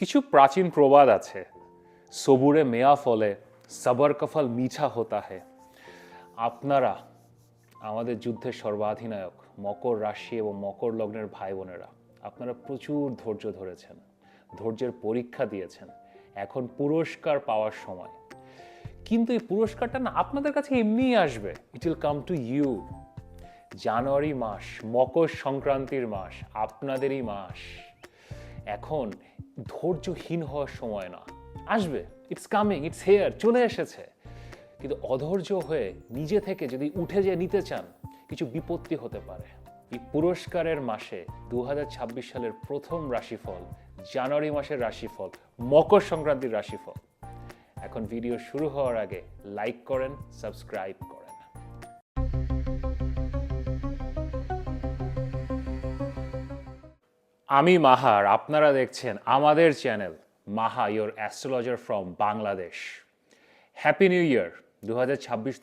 কিছু প্রাচীন প্রবাদ আছে। সবুরে মেয়া ফলে সবর কফল মিঠা হতা হে। আপনারা আমাদের যুদ্ধের সর্বাধিনায়ক, মকর রাশি এবং মকর লগ্নের ভাই বোনেরা আপনারা প্রচুর ধৈর্য ধরেছেন, ধৈর্যের পরীক্ষা দিয়েছেন, এখন পুরস্কার পাওয়ার সময়। কিন্তু এই পুরস্কারটা না আপনাদের কাছে এমনিই আসবে। It will come to you January মাস, মকর সংক্রান্তির মাস, আপনাদেরই মাস। এখন ধৈর্যহীন হওয়ার সময় না। আসবে ইটস কামিং ইটস হেয়ার চলে এসেছে। কিন্তু অধৈর্য হয়ে নিজে থেকে যদি উঠে যে নিতে চান, কিছু বিপত্তি হতে পারে। এই পুরস্কারের মাসে দু হাজার ছাব্বিশ সালের প্রথম রাশিফল, জানুয়ারি মাসের রাশিফল, মকর সংক্রান্তির রাশিফল। এখন ভিডিও শুরু হওয়ার আগে লাইক করেন সাবস্ক্রাইব করেন। আমি মাহার, আপনারা দেখছেন আমাদের channel Maha your astrologer from Bangladesh happy new year দু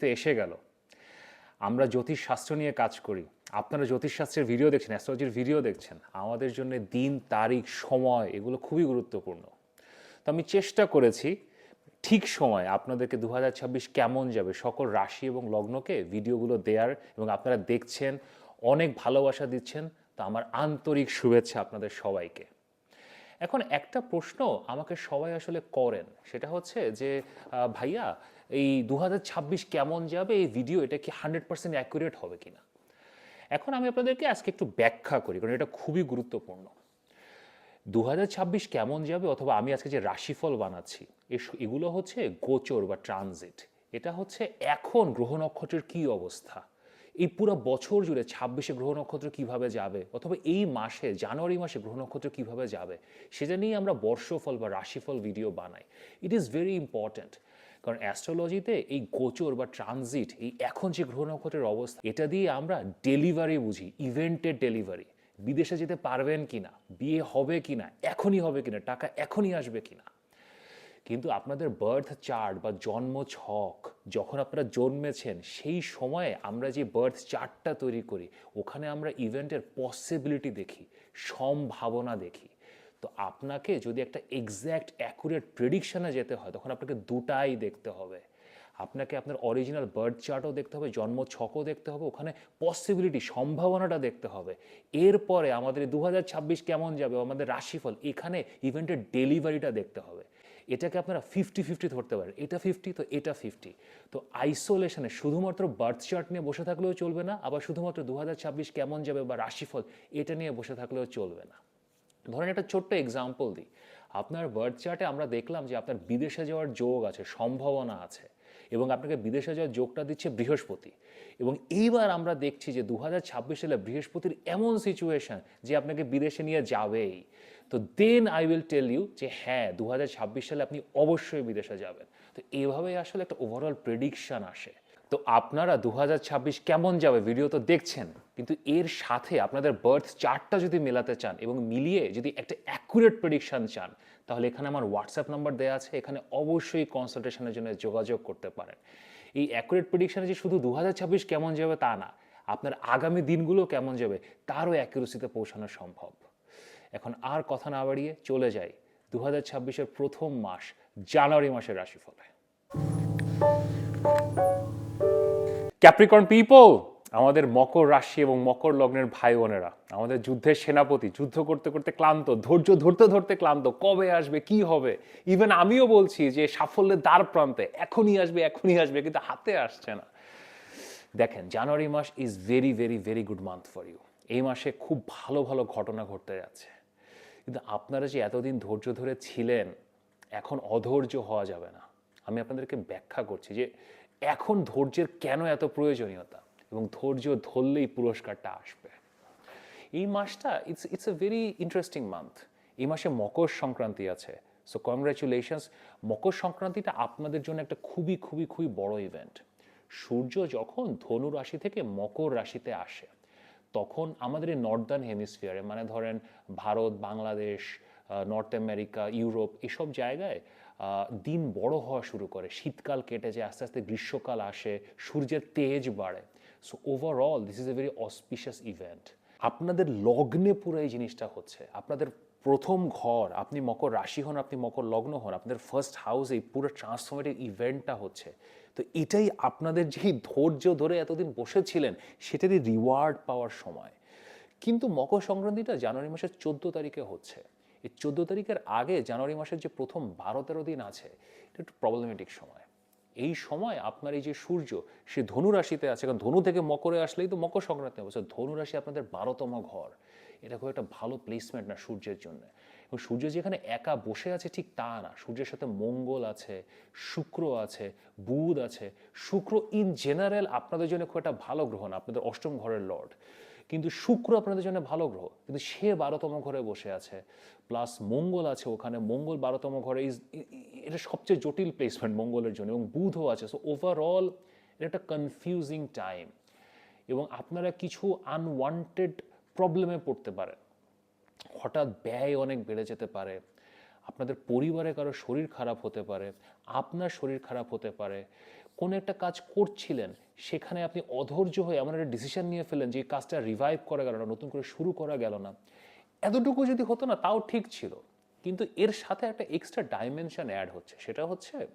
তো এসে গেল। আমরা জ্যোতিষশাস্ত্র নিয়ে কাজ করি। আপনারা জ্যোতিষশাস্ত্রের ভিডিও দেখছেন অ্যাস্ট্রোলজির ভিডিও দেখছেন। আমাদের জন্য দিন, তারিখ, সময়, এগুলো খুবই গুরুত্বপূর্ণ। তো আমি চেষ্টা করেছি ঠিক সময় আপনাদেরকে দু হাজার ছাব্বিশ কেমন যাবে, সকল রাশি এবং লগ্নকে ভিডিওগুলো দেওয়ার এবং আপনারা দেখছেন, অনেক ভালোবাসা দিচ্ছেন তো আমার আন্তরিক শুভেচ্ছা আপনাদের সবাইকে। এখন একটা প্রশ্ন আমাকে সবাই আসলে করেন, সেটা হচ্ছে যে ভাইয়া, এই দু হাজার ছাব্বিশ কেমন যাবে? এই ভিডিও এটা কি হান্ড্রেড পার্সেন্ট অ্যাকুরেট হবে কিনা? এখন আমি আপনাদেরকে আজকে একটু ব্যাখ্যা করি, কারণ এটা খুবই গুরুত্বপূর্ণ। দু হাজার ছাব্বিশ কেমন যাবে? অথবা আমি আজকে যে রাশিফল বানাচ্ছি এগুলো হচ্ছে গোচর বা ট্রানজিট এটা হচ্ছে এখন গ্রহ নক্ষত্রের কী অবস্থা? এই পুরো বছর জুড়ে ছাব্বিশে গ্রহ নক্ষত্র কীভাবে যাবে? অথবা এই মাসে, জানুয়ারি মাসে গ্রহ নক্ষত্র কীভাবে যাবে? সেটা নিয়ে আমরা বর্ষফল বা রাশিফল ভিডিও বানাই। ইট ইজ ভেরি ইম্পর্ট্যান্ট কারণ অ্যাস্ট্রোলজিতে এই গোচর বা ট্রানজিট এই এখন যে গ্রহ নক্ষত্রের অবস্থা, এটা দিয়ে আমরা ডেলিভারি বুঝি ইভেন্টের ডেলিভারি বিদেশে যেতে পারবেন কিনা, বিয়ে হবে কিনা, এখনই হবে কিনা, টাকা এখনই আসবে কিনা। কিন্তু আপনাদের বার্থ চার্ট বা জন্ম ছক যখন আপনারা জন্মেছেন, সেই সময়ে আমরা যে বার্থ চার্টটা তৈরি করি, ওখানে আমরা ইভেন্টের পসিবিলিটি দেখি, সম্ভাবনা দেখি। তো আপনাকে যদি একটা এক্স্যাক্ট অ্যাকুরেট প্রেডিকশানে যেতে হয়, তখন আপনাকে দুটাই দেখতে হবে। আপনাকে আপনার অরিজিনাল বার্থ চার্টও দেখতে হবে, জন্ম ছকও দেখতে হবে, ওখানে পসিবিলিটি সম্ভাবনাটা দেখতে হবে। এরপরে আমাদের দু হাজার ছাব্বিশ কেমন যাবে, আমাদের রাশিফল, এখানে ইভেন্টের ডেলিভারিটা দেখতে হবে। এটাকে আপনারা ফিফটি ফিফটি ধরতে পারেন। এটা ফিফটি তো এটা ফিফটি তো আইসোলেশনে শুধুমাত্র বার্থ চার্ট নিয়ে বসে থাকলেও চলবে না, আবার শুধুমাত্র দু হাজার ছাব্বিশ কেমন যাবে বা রাশিফল, এটা নিয়ে বসে থাকলেও চলবে না। ধরেন একটা ছোট্ট এক্সাম্পল দিই। আপনার বার্থ চার্টে আমরা দেখলাম যে আপনার বিদেশে যাওয়ার যোগ আছে, সম্ভাবনা আছে, এবং আপনাকে বিদেশে যাওয়ার যোগটা দিচ্ছে বৃহস্পতি। এবং এইবার আমরা দেখছি যে দু হাজার ছাব্বিশ সালে বৃহস্পতির এমন সিচুয়েশন যে আপনাকে বিদেশে নিয়ে যাবেই। তো then I will tell you যে হ্যাঁ দু হাজার ছাব্বিশ সালে আপনি অবশ্যই বিদেশে যাবেন। তো এইভাবেই আসলে একটা ওভারঅল প্রেডিকশন আসে। তো আপনারা দু হাজার ছাব্বিশ কেমন যাবে? ভিডিও তো দেখছেন, কিন্তু এর সাথে আপনাদের বার্থ চার্টটা যদি মেলাতে চান এবং মিলিয়ে যদি একটা অ্যাকুরেট প্রেডিকশন চান, তাহলে এখানে আমার হোয়াটসঅ্যাপ নাম্বার দেওয়া আছে, এখানে অবশ্যই কনসালটেশনের জন্য যোগাযোগ করতে পারেন। এই অ্যাকুরেট প্রেডিকশানে যে শুধু দু হাজার ছাব্বিশ কেমন যাবে তা না, আপনার আগামী দিনগুলো কেমন যাবে, তারও অ্যাকুরেসিতে পৌঁছানো সম্ভব। এখন আর কথা না বাড়িয়ে চলে যাই দু হাজার ছাব্বিশের প্রথম মাস, জানুয়ারি মাসের রাশিফলে। ক্যাপ্রিকর্ন পিপল আমাদের মকর রাশি এবং মকর লগ্নের ভাই বোনেরা আমাদের যুদ্ধের সেনাপতি, যুদ্ধ করতে করতে ক্লান্ত, ধৈর্য ধরতে ধরতে ক্লান্ত, কবে আসবে, কি হবে? ইভেন আমিও বলছি যে সাফল্যের দ্বার প্রান্তে এখনই আসবে এখনই আসবে, কিন্তু হাতে আসছে না। দেখেন, January mass is very very very good month for you এই মাসে খুব ভালো ভালো ঘটনা ঘটতে যাচ্ছে। কিন্তু আপনারা যে এতদিন ধৈর্য ধরে ছিলেন, এখন অধৈর্য হওয়া যাবে না। আমি আপনাদেরকে ব্যাখ্যা করছি যে এখন ধৈর্যের কেন এত প্রয়োজনীয়তা? এবং ধৈর্য ধরলেই পুরস্কারটা আসবে। এই মাসটা it's it's a very interesting month এই মাসে মকর সংক্রান্তি আছে। সো কংগ্রাচুলেশনস মকর সংক্রান্তিটা আপনাদের জন্য একটা খুবই খুবই খুবই বড় ইভেন্ট সূর্য যখন ধনু রাশি থেকে মকর রাশিতে আসে তখন আমাদের এই নর্দার্ন হেমিসফিয়ারে মানে ধরেন Bharat, Bangladesh north America Europe, এসব জায়গায় দিন বড় হওয়া শুরু করে। শীতকাল কেটে যায়, আস্তে আস্তে গ্রীষ্মকাল আসে, সূর্যের তেজ বাড়ে। So overall this is a very auspicious event আপনাদের লগ্নে পুরো এই জিনিসটা হচ্ছে। আপনাদের প্রথম ঘর, আপনি মকর রাশি হন, আপনি মকর লগ্ন হন, আপনাদের ফার্স্ট হাউস এই পুরো ট্রান্সফরমেটিভ ইভেন্টটা হচ্ছে। তো এটাই আপনাদের যেই ধৈর্য ধরে এতদিন বসেছিলেন, সেটারই রিওয়ার্ড পাওয়ার সময়। কিন্তু মকর সংক্রান্তিটা জানুয়ারি মাসের চোদ্দ তারিখে হচ্ছে। এই চোদ্দ তারিখের আগে জানুয়ারি মাসের যে প্রথম বারো তেরো দিন আছে, এটা একটু প্রবলেমেটিক সময়। এই সময় আপনার এই যে সূর্য, সে ধনু রাশিতে আছে, কারণ ধনু থেকে মকরে আসলেই তো মকর সংক্রান্তি অবস্থা ধনু রাশি আপনাদের বারোতম ঘর। এটা খুব একটা ভালো প্লেসমেন্ট না সূর্যের জন্য। এবং সূর্য যেখানে একা বসে আছে ঠিক তা না। সূর্যের সাথে মঙ্গল আছে, শুক্র আছে, বুধ আছে। শুক্র ইন জেনারেল আপনাদের জন্য খুব একটা ভালো গ্রহ না, আপনাদের অষ্টম ঘরের লর্ড কিন্তু শুক্র আপনাদের জন্য ভালো গ্রহ। কিন্তু সে বারোতম ঘরে বসে আছে। প্লাস মঙ্গল আছে ওখানে। মঙ্গল বারোতম ঘরে ইজ এটা সবচেয়ে জটিল প্লেসমেন্ট মঙ্গলের জন্য। এবং বুধও আছে। সো ওভারঅল এটা একটা কনফিউজিং টাইম এবং আপনারা কিছু আনওয়ান্টেড প্রবলেমে পড়তে পারে। হঠাৎ ব্যয় অনেক বেড়ে যেতে পারে। আপনাদের পরিবারে কারও শরীর খারাপ হতে পারে, আপনার শরীর খারাপ হতে পারে। কোনো একটা কাজ করছিলেন, সেখানে আপনি অধৈর্য হয়ে এমন একটা ডিসিশন নিয়ে ফেলেন যে কাজটা রিভাইভ করা গেল না, নতুন করে শুরু করা গেল না। এতটুকু যদি হতো না, তাও ঠিক ছিল। কিন্তু এর সাথে একটা এক্সট্রা ডাইমেনশন অ্যাড হচ্ছে। সেটা হচ্ছে,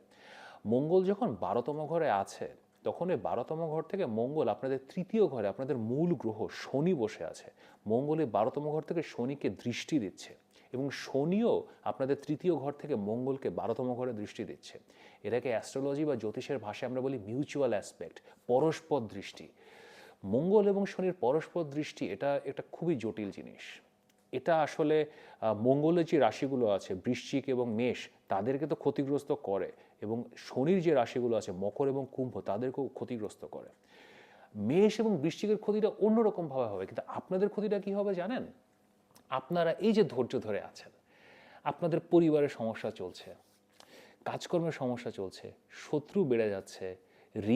মঙ্গল যখন বারোতম ঘরে আছে তখন এই বারোতম ঘর থেকে মঙ্গল আপনাদের তৃতীয় ঘরে, আপনাদের মূল গ্রহ শনি বসে আছে। মঙ্গল বারোতম ঘর থেকে শনিকে দৃষ্টি দিচ্ছে এবং শনিও আপনাদের তৃতীয় ঘর থেকে মঙ্গলকে বারোতম ঘরে দৃষ্টি দিচ্ছে। এটাকে অ্যাস্ট্রোলজি বা জ্যোতিষের ভাষায় আমরা বলি মিউচুয়াল অ্যাসপেক্ট পরস্পর দৃষ্টি। মঙ্গল এবং শনির পরস্পর দৃষ্টি, এটা একটা খুবই জটিল জিনিস। এটা আসলে মঙ্গলের যে রাশিগুলো আছে, বৃশ্চিক এবং মেষ, তাদেরকে তো ক্ষতিগ্রস্ত করে। এবং শনির যে রাশিগুলো আছে, মকর এবং কুম্ভ, তাদেরকেও ক্ষতিগ্রস্ত করে। মেষ এবং বৃশ্চিকের ক্ষতিটা অন্যরকমভাবে হবে, কিন্তু আপনাদের ক্ষতিটা কি হবে জানেন? আপনারা এই যে ধৈর্য ধরে আছেন, আপনাদের পরিবারের সমস্যা চলছে কাজকর্মের সমস্যা চলছে, শত্রু বেড়ে যাচ্ছে,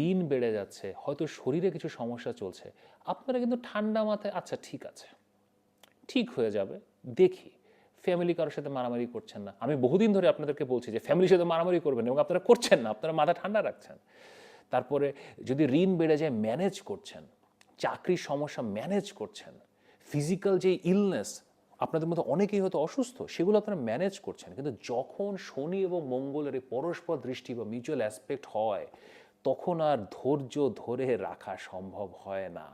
ঋণ বেড়ে যাচ্ছে, হয়তো শরীরে কিছু সমস্যা চলছে, আপনারা কিন্তু ঠান্ডা মাথায় আচ্ছা ঠিক আছে, ঠিক হয়ে যাবে, দেখি। ফ্যামিলি কারোর সাথে মারামারি করছেন না। আমি বহুদিন ধরে আপনাদেরকে বলছি যে ফ্যামিলির সাথে মারামারি করবেন এবং আপনারা করছেন না, আপনারা মাথা ঠান্ডা রাখছেন। তারপরে যদি ঋণ বেড়ে যায় ম্যানেজ করছেন, চাকরির সমস্যা ম্যানেজ করছেন ফিজিক্যাল যে ইলনেস আপনাদের মধ্যে অনেকেই হয়তো অসুস্থ, সেগুলো আপনারা ম্যানেজ করছেন। কিন্তু যখন শনি এবং মঙ্গলের এই পরস্পর দৃষ্টি বা মিউচুয়াল অ্যাসপেক্ট হয়, তখন আর ধৈর্য ধরে রাখা সম্ভব হয় না।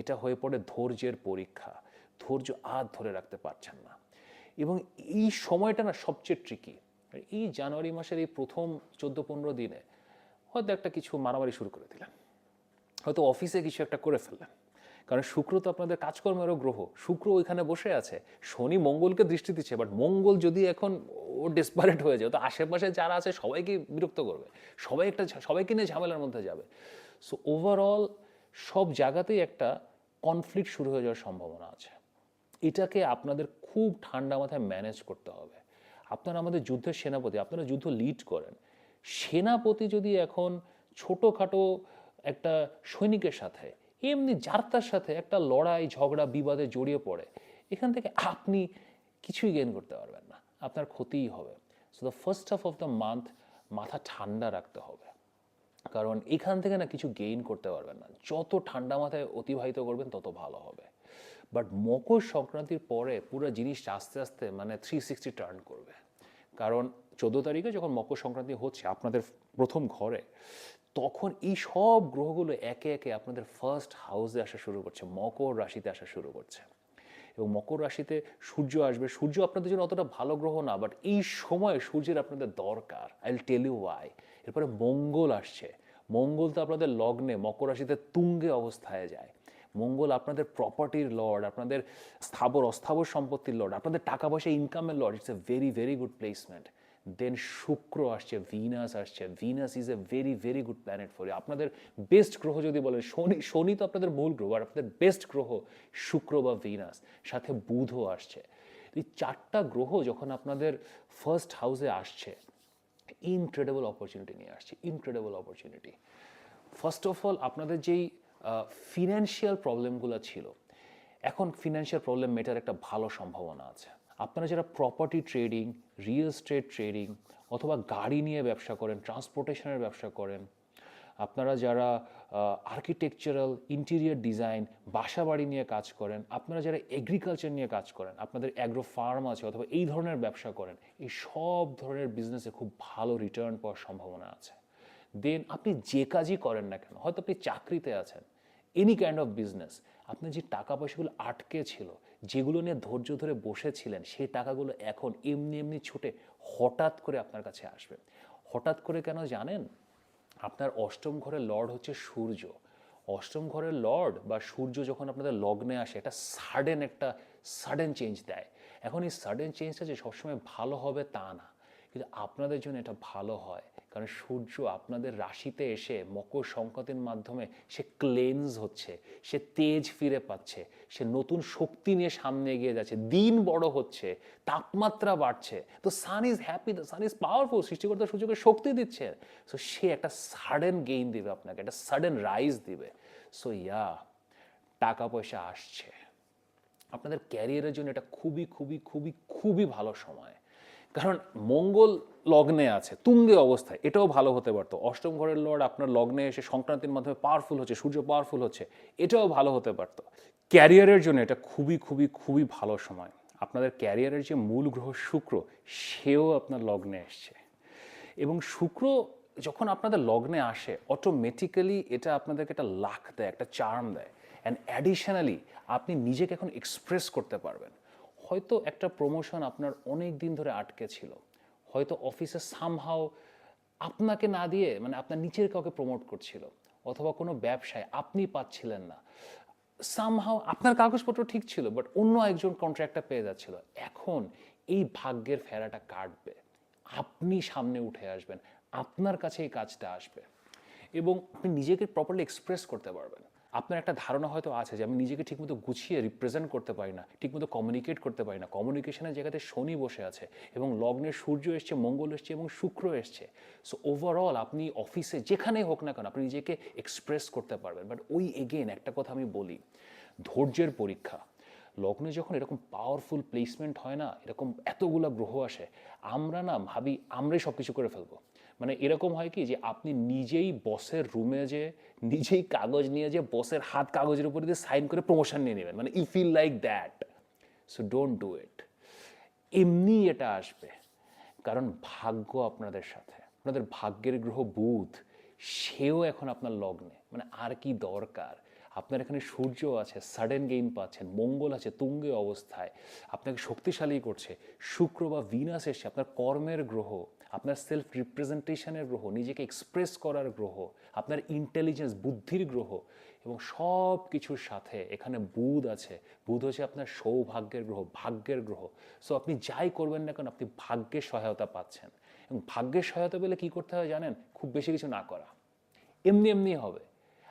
এটা হয়ে পড়ে ধৈর্যের পরীক্ষা। ধৈর্য আর ধরে রাখতে পারছেন না। এবং এই সময়টা না সবচেয়ে ট্রিকি এই জানুয়ারি মাসের এই প্রথম চোদ্দ পনেরো দিনে হয়তো একটা কিছু মারামারি শুরু করে দিলেন। হয়তো অফিসে কিছু একটা করে ফেললেন। কারণ শুক্র তো আপনাদের কাজকর্মেরও গ্রহ। শুক্র ওইখানে বসে আছে। শনি মঙ্গলকে দৃষ্টি দিচ্ছে বাট মঙ্গল যদি এখন ও ডেসপারেট হয়ে যায়, তো আশেপাশে যারা আছে সবাইকে বিরক্ত করবে। সবাই একটা সবাইকে নিয়ে ঝামেলার মধ্যে যাবে। সো ওভারঅল সব জায়গাতেই একটা কনফ্লিক্ট শুরু হয়ে যাওয়ার সম্ভাবনা আছে। এটাকে আপনাদের খুব ঠান্ডা মাথায় ম্যানেজ করতে হবে। আপনারা আমাদের যুদ্ধের সেনাপতি, আপনারা যুদ্ধ লিড করেন। সেনাপতি যদি এখন ছোটোখাটো একটা সৈনিকের সাথে, এমনি যার তার সাথে একটা লড়াই, ঝগড়া, বিবাদে জড়িয়ে পড়ে, এখান থেকে আপনি কিছুই গেইন করতে পারবেন না। আপনার ক্ষতিই হবে। So the first half of the month মাথা ঠান্ডা রাখতে হবে। কারণ এখান থেকে না কিছু গেইন করতে পারবেন না। যত ঠান্ডা মাথায় অতিবাহিত করবেন, তত ভালো হবে। বাট মকর সংক্রান্তির পরে পুরো জিনিসটা আস্তে আস্তে মানে থ্রি সিক্সটি টার্ন করবে। কারণ চোদ্দ তারিখে যখন মকর সংক্রান্তি হচ্ছে আপনাদের প্রথম ঘরে, তখন এই সব গ্রহগুলো একে একে আপনাদের ফার্স্ট হাউসে আসা শুরু করছে, মকর রাশিতে আসা শুরু করছে। এবং মকর রাশিতে সূর্য আসবে, সূর্য আপনাদের জন্য অতটা ভালো গ্রহ না বাট এই সময় সূর্যের আপনাদের দরকার আই টেল ইউ ওয়াই এরপরে মঙ্গল আসছে। মঙ্গল তো আপনাদের লগ্নে, মকর রাশিতে তুঙ্গে অবস্থায় যায়। মঙ্গল আপনাদের প্রপার্টির লর্ড আপনাদের স্থাবর, অস্থাবর সম্পত্তির লর্ড আপনাদের টাকা পয়সা ইনকামের lord it's a very very good placement then শুক্র আসছে ভিনাস আসছে Venus is a very very good planet for you আপনাদের বেস্ট গ্রহ যদি বলেন, শনি শনি তো আপনাদের মূল গ্রহ, আর আপনাদের বেস্ট গ্রহ শুক্র বা ভিনাস সাথে বুধও আসছে। এই চারটা গ্রহ যখন আপনাদের ফার্স্ট হাউসে আসছে ইনক্রেডিবল অপরচুনিটি নিয়ে আসছে incredible opportunity first of all আপনাদের যেই ফিনান্সিয়াল প্রবলেমগুলো ছিল। এখন ফিনান্সিয়াল প্রবলেম মেটার একটা ভালো সম্ভাবনা আছে। আপনারা যারা property trading real estate trading অথবা গাড়ি নিয়ে ব্যবসা করেন ট্রান্সপোর্টেশনের ব্যবসা করেন, আপনারা যারা আর্কিটেকচারাল ইন্টেরিয়ার ডিজাইন বাসা বাড়ি নিয়ে কাজ করেন, আপনারা যারা এগ্রিকালচার নিয়ে কাজ করেন, আপনাদের অ্যাগ্রো ফার্ম আছে অথবা এই ধরনের ব্যবসা করেন, এই সব ধরনের বিজনেসে খুব ভালো রিটার্ন পাওয়ার সম্ভাবনা আছে। দেন আপনি যে কাজই করেন না কেন, হয়তো আপনি চাকরিতে আছেন এনি কাইন্ড অফ বিজনেস আপনার যে টাকা পয়সাগুলো আটকে ছিল, যেগুলো নিয়ে ধৈর্য ধরে বসেছিলেন, সেই টাকাগুলো এখন এমনি এমনি ছুটে হঠাৎ করে আপনার কাছে আসবে। হঠাৎ করে কেন জানেন? আপনার অষ্টম ঘরের লর্ড হচ্ছে সূর্য। অষ্টম ঘরের লর্ড বা সূর্য যখন আপনাদের লগ্নে আসে, এটা সাডেন একটা সাডেন চেঞ্জ দেয়। এখন এই সাডেন চেঞ্জটা যে সবসময় ভালো হবে তা না। কিন্তু আপনাদের জন্য এটা ভালো হয়। কারণ সূর্য আপনাদের রাশিতে এসে মকর সংক্রান্তির মাধ্যমে সে ক্লেন্স হচ্ছে, সে তেজ ফিরে পাচ্ছে, সে নতুন শক্তি নিয়ে সামনে এগিয়ে যাচ্ছে, দিন বড় হচ্ছে, তাপমাত্রা বাড়ছে। তো sun is happy sun is powerful সৃষ্টিকর্তা সূর্যকে শক্তি দিচ্ছে। সো সে একটা সাডেন গেইন দিবে আপনাকে, একটা সাডেন রাইজ দিবে। সো ইয়া টাকা পয়সা আসছে। আপনাদের ক্যারিয়ারের জন্য এটা খুবই খুবই খুবই খুবই ভালো সময়। কারণ মঙ্গল লগ্নে আছে, তুঙ্গে অবস্থায়, এটাও ভালো হতে পারতো। অষ্টম ঘরের লর্ড আপনার লগ্নে এসে সংক্রান্তির মাধ্যমে পাওয়ারফুল হচ্ছে, সূর্য পাওয়ারফুল হচ্ছে, এটাও ভালো হতে পারতো। ক্যারিয়ারের জন্য এটা খুবই খুবই খুবই ভালো সময়। আপনাদের ক্যারিয়ারের যে মূল গ্রহ শুক্র, সেও আপনার লগ্নে এসছে। এবং শুক্র যখন আপনাদের লগ্নে আসে অটোমেটিক্যালি এটা আপনাদেরকে একটা লাখ দেয়, একটা চার্ম দেয়। অ্যান্ড অ্যাডিশনালি আপনি নিজেকে এখন এক্সপ্রেস করতে পারবেন। হয়তো একটা প্রমোশন আপনার অনেক দিন ধরে আটকে ছিল। হয়তো অফিসে সামহাও আপনাকে না দিয়ে মানে আপনার নিচের কাউকে প্রমোট করছিল, অথবা কোনো ব্যবসায় আপনি পাচ্ছিলেন না। সামহাও আপনার কাগজপত্র ঠিক ছিল বাট অন্য একজন কন্ট্রাক্টটা পেয়ে যাচ্ছিল। এখন এই ভাগ্যের ফেরাটা কাটবে। আপনি সামনে উঠে আসবেন, আপনার কাছে এই কাজটা আসবে। এবং আপনি নিজেকে প্রপারলি এক্সপ্রেস করতে পারবেন। আপনার একটা ধারণা হয়তো আছে যে আমি নিজেকে ঠিকমতো গুছিয়ে রিপ্রেজেন্ট করতে পারি না, ঠিকমতো কমিউনিকেট করতে পারি না। কমিউনিকেশনের জায়গাতে শনি বসে আছে এবং লগ্নের সূর্য এসছে, মঙ্গল এসছে এবং শুক্র এসছে। সো ওভারঅল আপনি অফিসে যেখানেই হোক না কেন আপনি নিজেকে এক্সপ্রেস করতে পারবেন। বাট ওই এগেন একটা কথা আমি বলি, ধৈর্যের পরীক্ষা। লগ্নে যখন এরকম পাওয়ারফুল প্লেসমেন্ট হয় না, এরকম এতগুলো গ্রহ আসে, আমরা না ভাবি আমরাই সব কিছু করে ফেলব। মানে এরকম হয় কি যে আপনি নিজেই বসের রুমে যে, নিজেই কাগজ নিয়ে যে বসের হাত কাগজের উপরে দিয়ে সাইন করে প্রমোশন নিয়ে নেবেন। মানে you feel like that so don't do it এমনি এটা আসবে। কারণ ভাগ্য আপনাদের সাথে। আপনাদের ভাগ্যের গ্রহ বুধ, সেও এখন আপনার লগ্নে। মানে আর কি দরকার? আপনার এখানে সূর্য আছে সাডেন গেইন পাচ্ছেন, মঙ্গল আছে, তুঙ্গে অবস্থায়। আপনাকে শক্তিশালী করছে। শুক্র বা ভিনাস এসে আপনার কর্মের গ্রহ। আপনার সেলফ রিপ্রেজেন্টেশনের গ্রহ, নিজেকে এক্সপ্রেস করার গ্রহ, আপনার ইন্টেলিজেন্স বুদ্ধির গ্রহ এবং সব কিছুর সাথে এখানে বুধ আছে। বুধ হচ্ছে আপনার সৌভাগ্যের গ্রহ, ভাগ্যের গ্রহ। সো আপনি যাই করবেন না কেন, আপনি ভাগ্যের সহায়তা পাচ্ছেন। এবং ভাগ্যের সহায়তা পেলে কী করতে হয় জানেন? খুব বেশি কিছু না করা। এমনি এমনি হবে।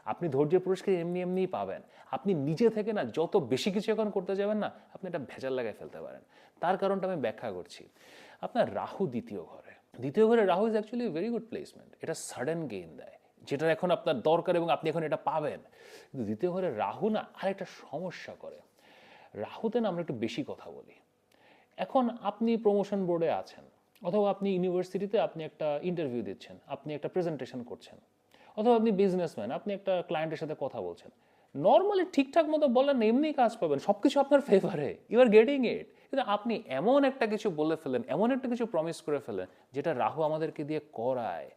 আপনি ধৈর্যের পুরস্কার এমনি এমনিই পাবেন। আপনি নিজে থেকে না, যত বেশি কিছু এখন করতে যাবেন না, আপনি এটা ভেজাল লাগায় ফেলতে পারেন। তার কারণটা আমি ব্যাখ্যা করছি। আপনার রাহু দ্বিতীয় ঘরে। দ্বিতীয় ঘরে Rahu is actually very good placement এটা সাডেন গেইন দেয় যেটা এখন আপনার দরকার এবং আপনি এখন এটা পাবেন। কিন্তু দ্বিতীয় ঘরে রাহু না, আরেকটা সমস্যা করে। রাহুতে না আমরা একটু বেশি কথা বলি। এখন আপনি প্রমোশন বোর্ডে আছেন, অথবা আপনি ইউনিভার্সিটিতে আপনি একটা ইন্টারভিউ দিচ্ছেন, আপনি একটা প্রেজেন্টেশন করছেন, অথবা আপনি বিজনেসম্যান আপনি একটা ক্লায়েন্টের সাথে কথা বলছেন। নর্মালি ঠিকঠাক মতো বলেন এমনি কাজ পাবেন সব কিছু আপনার ফেভারে ইউ আর গেটিং ইট কিন্তু আপনি এমন একটা কিছু বলে ফেলেন এমন একটা কিছু প্রমিস করে ফেলেন যেটা রাহু আমাদেরকে দিয়ে করায়,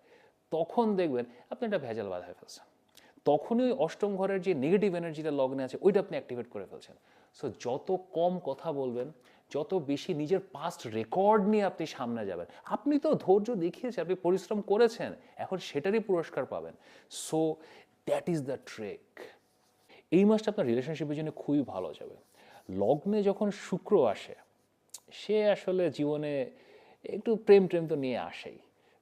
তখন দেখবেন আপনি একটা ভেজাল বাধায় ফেলছেন। তখনই ওই অষ্টম ঘরের যে নেগেটিভ এনার্জিটা লগ্নে আছে, ওইটা আপনি অ্যাক্টিভেট করে ফেলছেন। সো যত কম কথা বলবেন, যত বেশি নিজের পাস্ট রেকর্ড নিয়ে আপনি সামনে যাবেন, আপনি তো ধৈর্য দেখিয়েছেন, আপনি পরিশ্রম করেছেন, এখন সেটারই পুরস্কার পাবেন। So that is the track এই মাসটা আপনার রিলেশনশিপের জন্য খুবই ভালো যাবে। লগ্নে যখন শুক্র আসে সে আসলে জীবনে একটু প্রেম প্রেম তো নিয়ে আসেই।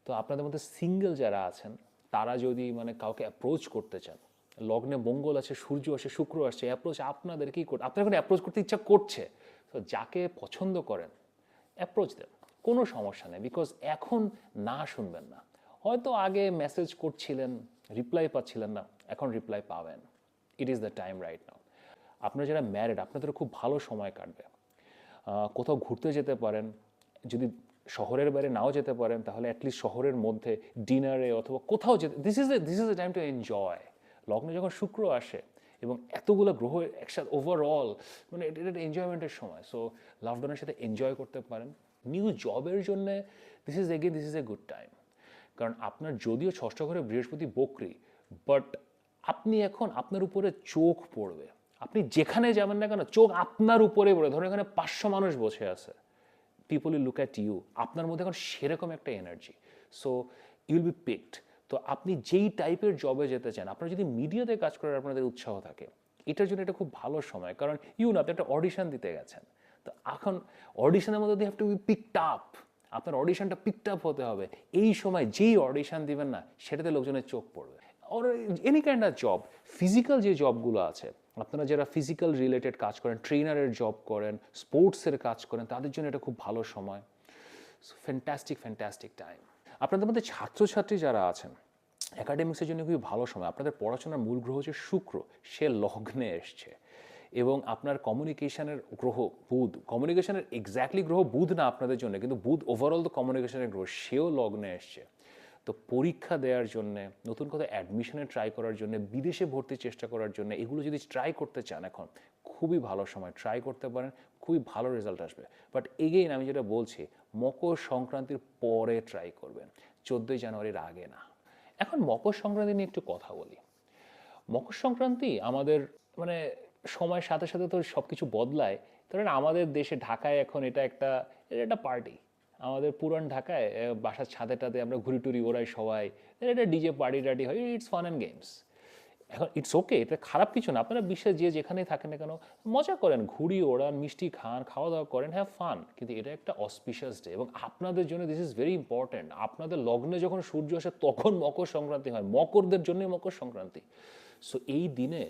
তো আপনাদের মধ্যে সিঙ্গেল যারা আছেন, তারা যদি মানে কাউকে অ্যাপ্রোচ করতে চান, লগ্নে মঙ্গল আছে, সূর্য আসে, শুক্র আসছে অ্যাপ্রোচ আপনাদের কি করতে আপনার এখন অ্যাপ্রোচ করতে ইচ্ছা করছে, তো যাকে পছন্দ করেন অ্যাপ্রোচ দেন। কোনো সমস্যা নেই বিকজ এখন না শুনবেন না। হয়তো আগে মেসেজ করছিলেন রিপ্লাই পাচ্ছিলেন না, এখন রিপ্লাই পাবেন। It is the time right now আপনারা যারা ম্যারিড আপনাদের খুব ভালো সময় কাটবে। কোথাও ঘুরতে যেতে পারেন, যদি শহরের বাইরে নাও যেতে পারেন, তাহলে অ্যাটলিস্ট শহরের মধ্যে ডিনারে অথবা কোথাও যেতে this is a this is a time to enjoy লগ্নে যখন শুক্র আসে এবং এতগুলো গ্রহ একসাথে ওভারঅল মানে এটা এটা এনজয়মেন্টের সময় সো লাভডাউনের সাথে এনজয় করতে পারেন। নিউ জবের জন্য this is again this is a good time কারণ আপনার যদিও ষষ্ঠ ঘরে বৃহস্পতি বকরি বাট আপনি এখন আপনার উপরে চোখ পড়বে। যেখানে যাবেন না কেন, চোখ আপনার উপরে পড়ে, ধরুন এখানে পাঁচশো মানুষ বসে আছে people will look at you আপনার মধ্যে এখন সেরকম একটা energy so you'll be picked তো আপনি যেই টাইপের জবে যেতে চান, আপনার যদি মিডিয়াতে কাজ করার আপনাদের উৎসাহ থাকে, এটার জন্য এটা খুব ভালো সময়, কারণ ইউ না আপনি একটা অডিশন দিতে গেছেন, তো এখন অডিশনের মধ্যে দিয়ে have to be picked up আপনার অডিশনটা পিকড আপ হতে হবে, এই সময় যেই অডিশন দিবেন না, সেটাতে লোকজনের চোখ পড়বে or any kind of job physical যে জবগুলো আছে আপনারা যারা ফিজিক্যাল রিলেটেড কাজ করেন ট্রেনারের জব করেন স্পোর্টসের কাজ করেন, তাদের জন্য এটা খুব ভালো সময়। ফ্যান্টাস্টিক ফ্যান্টাস্টিক টাইম আপনাদের মধ্যে ছাত্রছাত্রী যারা আছেন অ্যাকাডেমিক্সের জন্য খুবই ভালো সময়। আপনাদের পড়াশোনার মূল গ্রহ হচ্ছে শুক্র, সে লগ্নে এসছে। এবং আপনার কমিউনিকেশনের গ্রহ বুধ। কমিউনিকেশনের এক্স্যাক্টলি গ্রহ বুধ না আপনাদের জন্য, কিন্তু বুধ ওভারঅল তো কমিউনিকেশনের গ্রহ, সেও লগ্নে এসছে। তো পরীক্ষা দেওয়ার জন্য, নতুন কথা অ্যাডমিশনে ট্রাই করার জন্য, বিদেশে ভর্তির চেষ্টা করার জন্য, এগুলো যদি ট্রাই করতে চান এখন, খুবই ভালো সময় ট্রাই করতে পারেন, খুবই ভালো রেজাল্ট আসবে। বাট এগেইন আমি যেটা বলছি, মকর সংক্রান্তির পরে ট্রাই করবেন, চোদ্দোই জানুয়ারির আগে না। এখন মকর সংক্রান্তি নিয়ে একটু কথা বলি। মকর সংক্রান্তি আমাদের মানে সময়ের সাথে সাথে তো সব কিছু বদলায়। ধরেন আমাদের দেশে ঢাকায় এখন এটা একটা এটা একটা পার্টি আমাদের পুরান ঢাকায় বাসার ছাদেটাতে আমরা ঘুরি টুরি, ওরাই সবাই। এটা ডিজে পার্টি টার্টি হয়, ইটস ফান অ্যান্ড গেমস। এখন ইটস ওকে, এটা খারাপ কিছু না। আপনারা বিশ্বে যে যেখানেই থাকেন না কেন, মজা করেন, ঘুরি, ওড়ান, মিষ্টি খান খাওয়া দাওয়া করেন, হ্যাভ ফান। কিন্তু এটা একটা অসপিশিয়াস ডে এবং আপনাদের জন্য দিস ইজ ভেরি ইম্পর্ট্যান্ট আপনাদের লগ্নে যখন সূর্য আসে, তখন মকর সংক্রান্তি হয়। মকরদের জন্যই মকর সংক্রান্তি। সো এই দিনে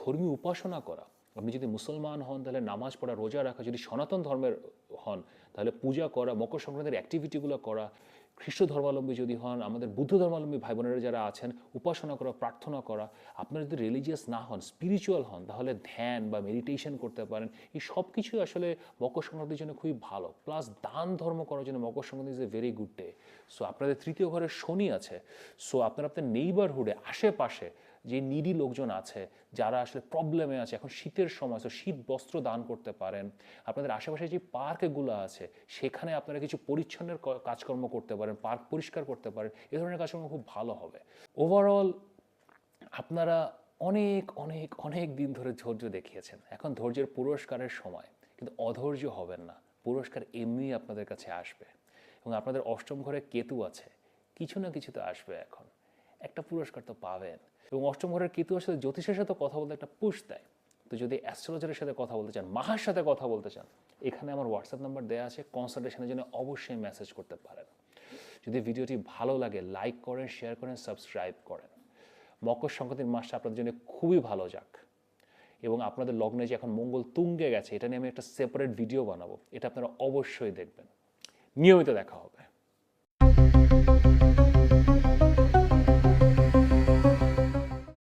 ধর্মীয় উপাসনা করা। আপনি যদি মুসলমান হন, তাহলে নামাজ পড়া, রোজা রাখা, যদি সনাতন ধর্মের হন তাহলে পূজা করা, মকর সংক্রান্তির অ্যাক্টিভিটিগুলো করা, খ্রিস্ট ধর্মাবলম্বী যদি হন, আমাদের বুদ্ধ ধর্মাবলম্বী ভাই বোনেরা যারা আছেন, উপাসনা করা, প্রার্থনা করা, আপনারা যদি রিলিজিয়াস না হন স্পিরিচুয়াল হন, তাহলে ধ্যান বা মেডিটেশন করতে পারেন। এই সব কিছুই আসলে মকর সংক্রান্তির জন্য খুবই ভালো। প্লাস দান ধর্ম করার জন্য Makar Sankranti is a very good day so আপনাদের তৃতীয় ঘরে শনি আছে। সো আপনারা আপনার নেইবারহুডে আশেপাশে যে নিডি লোকজন আছে, যারা আসলে প্রবলেমে আছে, এখন শীতের সময় তো শীত বস্ত্র দান করতে পারেন, আপনাদের আশেপাশে যে পার্কগুলো আছে, সেখানে আপনারা কিছু পরিচ্ছন্নের কাজকর্ম করতে পারেন পার্ক পরিষ্কার করতে পারেন, এ ধরনের কাজকর্ম খুব ভালো হবে। ওভারঅল আপনারা অনেক অনেক অনেক দিন ধরে ধৈর্য দেখিয়েছেন, এখন ধৈর্যের পুরস্কারের সময়, কিন্তু অধৈর্য হবেন না, পুরস্কার এমনি আপনাদের কাছে আসবে, এবং আপনাদের অষ্টম ঘরে কেতু আছে, কিছু না কিছু তো আসবে এখন। একটা পুরস্কার তো পাবেন। এবং অষ্টম ঘরের কেতু আসলে জ্যোতিষের সাথে কথা বলতে একটা পুশ দেয়। তো যদি অ্যাস্ট্রোলজারের সাথে কথা বলতে চান, মাহার সাথে কথা বলতে চান, এখানে আমার হোয়াটসঅ্যাপ নাম্বার দেওয়া আছে কনসালটেশনের জন্য অবশ্যই মেসেজ করতে পারেন। যদি ভিডিওটি ভালো লাগে লাইক করেন শেয়ার করেন সাবস্ক্রাইব করেন। মকর সংক্রান্তির মাসটা আপনাদের জন্য খুবই ভালো যাক। এবং আপনাদের লগ্নে যে এখন মঙ্গল তুঙ্গে গেছে, এটা নিয়ে আমি একটা সেপারেট ভিডিও বানাবো। এটা আপনারা অবশ্যই দেখবেন। নিয়মিত দেখা হবে।